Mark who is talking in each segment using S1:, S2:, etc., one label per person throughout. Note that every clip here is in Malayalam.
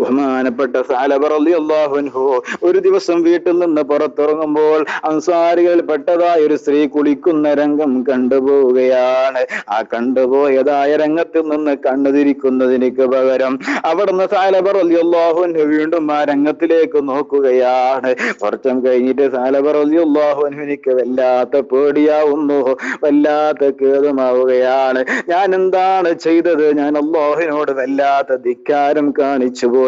S1: ബഹുമാനപ്പെട്ട സാലബർ അള്ളാഹുൻഹു ഒരു ദിവസം വീട്ടിൽ നിന്ന് പുറത്തിറങ്ങുമ്പോൾ അൻസാരികളിൽ പെട്ടതായ ഒരു സ്ത്രീ കുളിക്കുന്ന രംഗം കണ്ടുപോവുകയാണ്. ആ കണ്ടുപോയതായ രംഗത്തിൽ നിന്ന് കണ്ണുതിരിക്കുന്നതിന് പകരം അവിടുന്ന് സാലബർ അള്ളാഹുൻഹു വീണ്ടും ആ രംഗത്തിലേക്ക് നോക്കുകയാണ്. കുറച്ചും കഴിഞ്ഞിട്ട് സാലബർ അള്ളാഹുൻഹുനിക്ക് വല്ലാത്ത പേടിയാവുന്നു വല്ലാത്ത കേതുമാവുകയാണ് ഞാൻ എന്താണ് ചെയ്തത്? ഞാൻ അള്ളാഹുവിനോട് വല്ലാത്ത ധിക്കാരം കാണിച്ചു പോയോ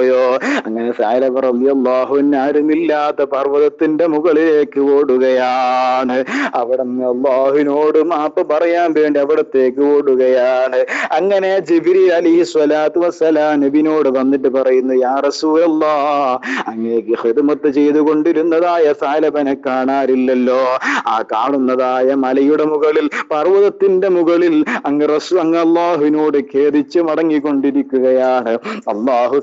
S1: അങ്ങനെ സാലബർ അള്ളാഹുൻ ആരുമില്ലാത്ത പർവതത്തിന്റെ മുകളിലേക്ക് ഓടുകയാണ്. അവിടെ നിന്ന് അള്ളാഹുവിനോട് മാപ്പ് പറയാൻ വേണ്ടി അവിടത്തേക്ക് ഓടുകയാണ്. അങ്ങനെ ജിബിരി അലി സ്വലാത്തു വസ്സലാം നബിനോട് വന്നിട്ട് പറയുന്നു യാ റസൂലല്ലാ അങ്ങേക്ക് ഹിദ്മത്ത് ചെയ്തുകൊണ്ടിരുന്നതായ സാലബനെ കാണാറില്ലല്ലോ. ആ കാണുന്നതായ മലയുടെ മുകളിൽ പർവതത്തിന്റെ മുകളിൽ അങ്ങ് റസു അങ്ങ് അള്ളാഹുവിനോട് ഖേദിച്ച് മടങ്ങിക്കൊണ്ടിരിക്കുകയാണ്. അള്ളാഹു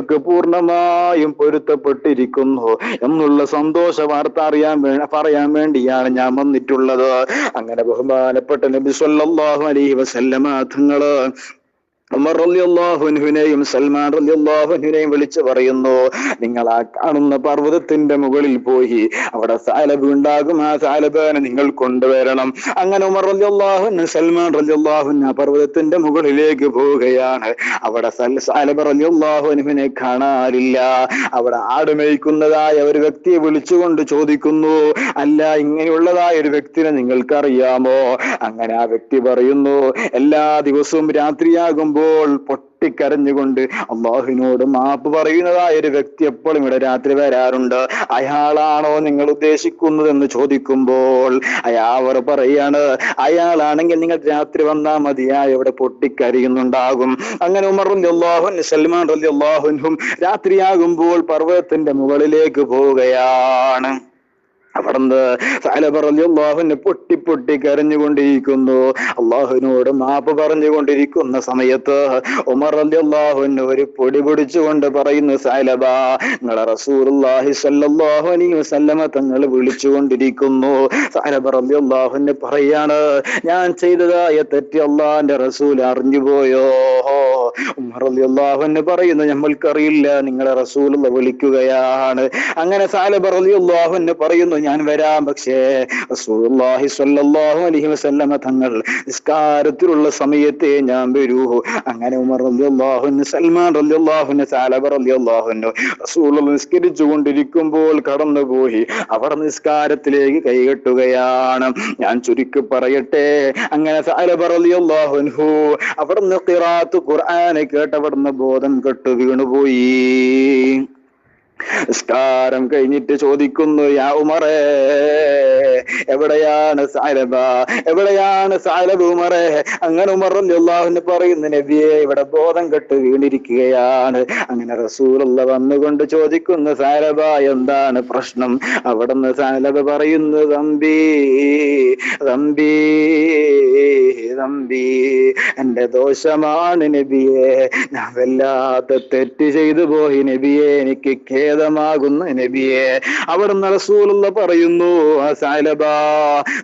S1: സാലബക്ക് പൂർണമായും പൊരുത്തപ്പെട്ടിരിക്കുന്നു എന്നുള്ള സന്തോഷ വാർത്ത അറിയാൻ പറയാൻ വേണ്ടിയാണ് ഞാൻ വന്നിട്ടുള്ളത്. അങ്ങനെ ബഹുമാനപ്പെട്ട നബി സല്ലല്ലാഹു അലൈഹി വസല്ലമ തങ്ങൾ ഉമർ സൽമാൻ റളിയല്ലാഹുവിനെയും വിളിച്ചു പറയുന്നു നിങ്ങൾ ആ കാണുന്ന പർവതത്തിന്റെ മുകളിൽ പോയി അവിടെ സാലബ് ഉണ്ടാകും. ആ സാലബാനെ നിങ്ങൾ കൊണ്ടുവരണം. അങ്ങനെ ഉമർ റളിയല്ലാഹു സൽമാൻ റളിയല്ലാഹു ആ പർവതത്തിന്റെ മുകളിലേക്ക് പോവുകയാണ്. അവിടെ സാലബ് റളിയല്ലാഹുവിനെ കാണാനില്ല അവിടെ ആടുമേയ്ക്കുന്നതായ ഒരു വ്യക്തിയെ വിളിച്ചുകൊണ്ട് ചോദിക്കുന്നു അല്ല ഇങ്ങനെയുള്ളതായ ഒരു വ്യക്തിനെ നിങ്ങൾക്കറിയാമോ? അങ്ങനെ ആ വ്യക്തി പറയുന്നു എല്ലാ ദിവസവും രാത്രിയാകുമ്പോൾ പൊട്ടിക്കരഞ്ഞുകൊണ്ട് അള്ളാഹുവിനോട് മാപ്പ് പറയുന്നതായ ഒരു വ്യക്തി എപ്പോഴും ഇവിടെ രാത്രി വരാറുണ്ട്. അയാളാണോ നിങ്ങൾ ഉദ്ദേശിക്കുന്നത് എന്ന് ചോദിക്കുമ്പോൾ അയാവർ പറയാണ് അയാളാണെങ്കിൽ നിങ്ങൾ രാത്രി വന്നാൽ മതിയാ ഇവിടെ പൊട്ടിക്കരയുന്നുണ്ടാകും. അങ്ങനെ ഉമർ അള്ളാഹുൻ സൽമാൻ അള്ളാഹുനും രാത്രിയാകുമ്പോൾ പർവതത്തിന്റെ മുകളിലേക്ക് പോവുകയാണ്. അവിടുന്ന് അള്ളാഹുവിനെ പൊട്ടി പൊട്ടി കരഞ്ഞുകൊണ്ടിരിക്കുന്നു. അള്ളാഹുവിനോട് മാപ്പ് പറഞ്ഞുകൊണ്ടിരിക്കുന്ന സമയത്ത് ഉമർ അലി അള്ളാഹുവിന് ഒരു പൊടി പൊടിച്ചുകൊണ്ട് പറയുന്നു സാലബ നിങ്ങളെ റസൂർഹി സല്ലാഹു വസല്ലമ തങ്ങൾ വിളിച്ചുകൊണ്ടിരിക്കുന്നു. സാലബ അലി അള്ളാഹുവിന് പറയാണ് ഞാൻ ചെയ്തതായ തെറ്റി അള്ളാഹിന്റെ റസൂൽ അറിഞ്ഞുപോയോ? ഉമർ അലി അള്ളാഹുവിന് പറയുന്നു നമ്മൾക്കറിയില്ല നിങ്ങളെ റസൂൽ വിളിക്കുകയാണ്. അങ്ങനെ സാലബ അലി അള്ളാഹുവിന് പറയുന്നു ഞാൻ വരാം. പക്ഷേ റസൂലുള്ളാഹി സ്വല്ലല്ലാഹു അലൈഹി വസല്ലമ തങ്ങൾ നിസ്കാരത്തിലുള്ള സമയത്തെ ഞാൻ വരൂ. അങ്ങനെ ഉമർ റളിയല്ലാഹു അൻഹു സൽമാൻ റളിയല്ലാഹു അൻഹു സാലബ റളിയല്ലാഹു അൻഹു റസൂൽ നിസ്കരിച്ചു കൊണ്ടിരിക്കുമ്പോൾ കടന്നുപോയി. അവർ നിസ്കാരത്തിലേക്ക് കൈകെട്ടുകയാണ്. ഞാൻ ചുരുക്കി പറയട്ടെ. അങ്ങനെ സാലബ റളിയല്ലാഹു അൻഹു അവിടുന്ന് ഖിറാത്ത് ഖുർആനെ കേട്ട് അവിടുന്ന് ബോധം കെട്ടു വീണുപോയി. നിസ്കാരം കഴിഞ്ഞിട്ട് ചോദിക്കുന്നു യാ ഉമറേ എവിടെയാണ് സാലബ? എവിടെയാണ് സാലബ് ഉമറേ? അങ്ങനെ ഉമർ അള്ളാഹുവിന് പറയുന്നു നബിയെ ഇവിടെ ബോധം കെട്ട് വീണിരിക്കുകയാണ്. അങ്ങനെ റസൂലുള്ള വന്നുകൊണ്ട് ചോദിക്കുന്നു സാലബ എന്താണ് പ്രശ്നം? അവിടുന്ന് സാലബ പറയുന്നു തമ്പി തമ്പി തമ്പി എന്റെ ദോഷമാണ് നബിയെ. ഞാൻ വല്ലാത്ത തെറ്റ് ചെയ്തു പോയി നബിയെ. എനിക്ക് ഖേദമാകുന്നു നബിയെ. അവിടുന്ന് റസൂലുള്ള പറയുന്നു "ആ സാലബ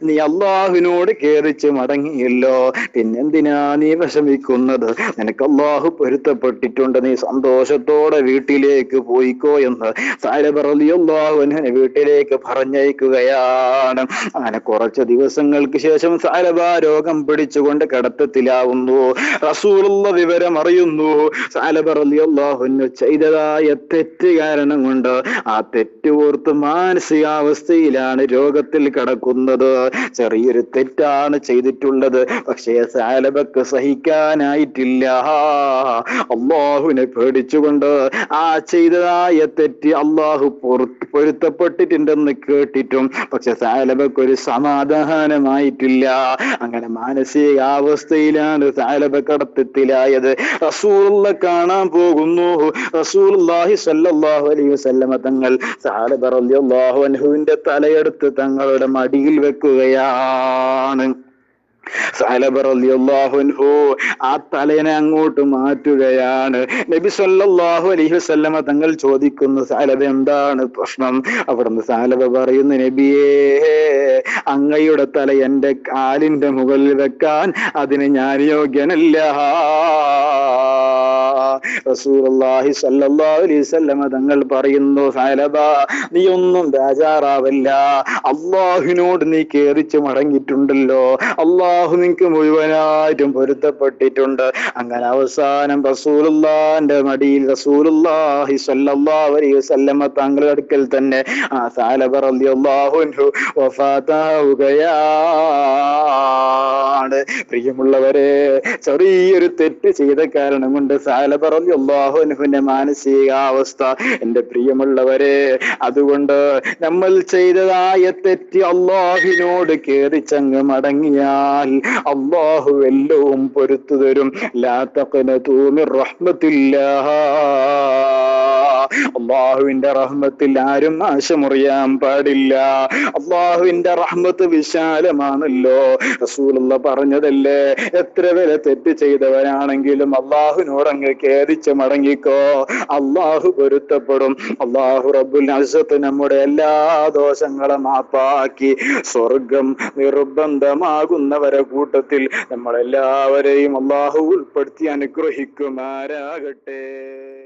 S1: നീ അള്ളാഹുവിനോട് കേറിച്ച് മടങ്ങിയല്ലോ. പിന്നെന്തിനാ നീ വിഷമിക്കുന്നത്? നിനക്ക് അള്ളാഹു പൊരുത്തപ്പെട്ടിട്ടുണ്ട്. നീ സന്തോഷത്തോടെ വീട്ടിലേക്ക് പോയിക്കോ എന്ന് സാലബ റളിയല്ലാഹുവിനെ വീട്ടിലേക്ക് പറഞ്ഞയക്കുകയാണ്. അങ്ങനെ കുറച്ച് ദിവസങ്ങൾക്ക് ശേഷം സാലബ രോഗം പിടിച്ചുകൊണ്ട് കടത്തത്തിലാവുന്നു. റസൂലുള്ള വിവരം അറിയുന്നു സാലബ റളിയല്ലാഹുവിന് ചെയ്തതായ തെറ്റ് കാരണം കൊണ്ട് ആ ഓർത്ത് മാനസികാവസ്ഥയിലാണ് രോഗത്തിൽ കടക്കുന്നത്. ചെറിയൊരു തെറ്റാണ് ചെയ്തിട്ടുള്ളത്. പക്ഷേ സാലബക്ക് സഹിക്കാനായിട്ടില്ല. അള്ളാഹുവിനെ പേടിച്ചുകൊണ്ട് ആ ചെയ്തതായ തെറ്റ് അള്ളാഹു പൊരുത്തപ്പെട്ടിട്ടുണ്ടെന്ന് കേട്ടിട്ടും പക്ഷെ സാലബക്ക് ഒരു സമാധാനമായിട്ടില്ല. അങ്ങനെ മാനസികാവസ്ഥയിലാണ് സാലബ കടത്തത്തിലായത്. റസൂലുള്ള കാണാൻ പോകുന്നു. റസൂൽ അലൈഹി വസല്ലമ തങ്ങൾ സഹാബ റളിയല്ലാഹു അൻഹുവിന്റെ തലയെടുത്ത് തങ്ങളുടെ മടിയിൽ വെക്കുകയാണ്. അൻഹു ആ തലേനെ അങ്ങോട്ട് മാറ്റുകയാണ്. നബി സല്ലല്ലാഹു അലൈഹി വസല്ലമ തങ്ങൾ ചോദിക്കുന്നു സാലബ എന്താണ് പ്രശ്നം? അവിടുന്ന് സാലബ പറയുന്നു നബിയേ അങ്ങയുടെ തല എന്റെ കാലിന്റെ മുകളിൽ വെക്കാൻ അതിന് ഞാൻ യോഗ്യനല്ല. റസൂലുള്ളാഹി സ്വല്ലല്ലാഹു അലൈഹി വസല്ലമ തങ്ങൾ പറയുന്നു സാലബ നീ ഒന്നും ബേജാറാവല്ല. അള്ളാഹുവിനോട് നീ കേറിച്ച് മടങ്ങിയിട്ടുണ്ടല്ലോ. അള്ളാഹു നിനക്ക് മുഴുവനായിട്ടും പൊരുത്തപ്പെട്ടിട്ടുണ്ട്. അങ്ങനെ അവസാനം റസൂലുള്ളാന്റെ മടിയിൽ റസൂലുള്ളാഹി സ്വല്ലല്ലാഹു വസല്ലമ തങ്ങളുടെ അടുക്കൽ തന്നെ ആ സാലബ റളിയല്ലാഹു അൻഹു വഫാത്താവുകയാണ്. പ്രിയമുള്ളവരെ ചെറിയൊരു തെറ്റ് ചെയ്ത കാരണം കൊണ്ട് സാലബ അൻഹുവിന്റെ മാനസികാവസ്ഥ. എന്റെ പ്രിയമുള്ളവരെ അതുകൊണ്ട് നമ്മൾ ചെയ്തതായ തെറ്റ് അള്ളാഹുവിനോട് കേറിച്ചങ്ങ് മടങ്ങിയാൽ അള്ളാഹു എല്ലവും പൊരുത്തു തരും. ലാത്തക്കന റഹ്മത്തില്ലാഹ്. അള്ളാഹുവിന്റെ റഹ്മത്തിൽ ആരും നാശമുറിയാൻ പാടില്ല. അള്ളാഹുവിന്റെ റഹ്മത്ത് വിശാലമാണല്ലോ. റസൂലുള്ള പറഞ്ഞതല്ലേ? എത്ര വില തെറ്റ് ചെയ്തവരാണെങ്കിലും അള്ളാഹുവിനോട് അങ്ങ് ഖേദിച്ച് മടങ്ങിക്കോ. അള്ളാഹു പൊരുത്തപ്പെടും. അള്ളാഹു റബ്ബുൽ അസത്ത് നമ്മുടെ എല്ലാ ദോഷങ്ങളും മാപ്പാക്കി. സ്വർഗം നിർബന്ധമാകുന്നവരെ കൂട്ടത്തിൽ നമ്മളെല്ലാവരെയും അള്ളാഹു ഉൾപ്പെടുത്തി അനുഗ്രഹിക്കുമാരാകട്ടെ